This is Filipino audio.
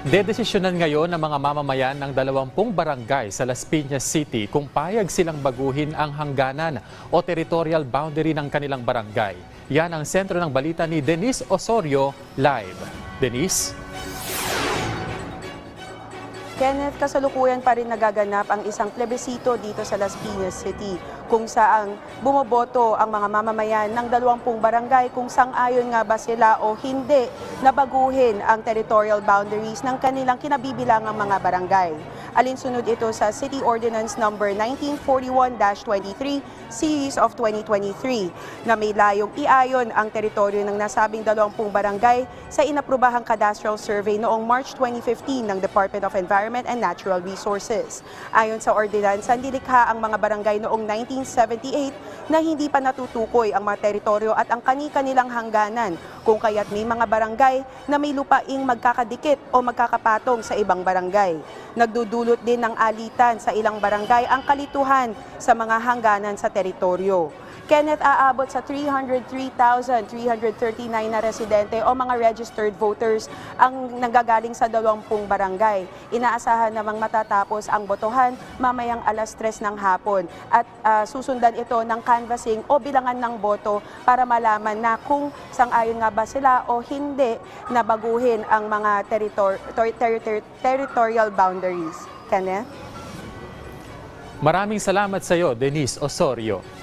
Dedesisyonan ngayon ng mga mamamayan ng 20 barangay sa Las Piñas City kung payag silang baguhin ang hangganan o territorial boundary ng kanilang barangay. Yan ang sentro ng balita ni Denise Osorio live. Denise? Kenneth, kasalukuyan pa rin nagaganap ang isang plebisito dito sa Las Piñas City kung saan bumoboto ang mga mamamayan ng 20 barangay kung sang-ayon nga ba sila o hindi na baguhin ang territorial boundaries ng kanilang kinabibilangang mga barangay. Alinsunod ito sa City Ordinance Number 1941-23 Series of 2023 na may layong iayon ang teritoryo ng nasabing 20 barangay sa inaprubahang cadastral survey noong March 2015 ng Department of Environment and Natural Resources. Ayon sa ordinansa, nilikha ang mga barangay noong 1978 na hindi pa natutukoy ang mga teritoryo at ang kani-kanilang hangganan kung kaya't may mga barangay na may lupaing magkakadikit o magkakapatong sa ibang barangay. Nagdudulot din ng alitan sa ilang barangay ang kalituhan sa mga hangganan sa teritoryo. Kenneth, aabot sa 303,339 na residente o mga registered voters ang nanggagaling sa 20 barangay. Inaasahan namang matatapos ang botohan mamayang alas 3 ng hapon at ah, susundan ito ng canvassing o bilangan ng boto para malaman na kung sang-ayon nga ba sila o hindi na baguhin ang mga territor- ter- ter- ter- territorial boundaries. Kenneth? Maraming salamat sa iyo, Denise Osorio.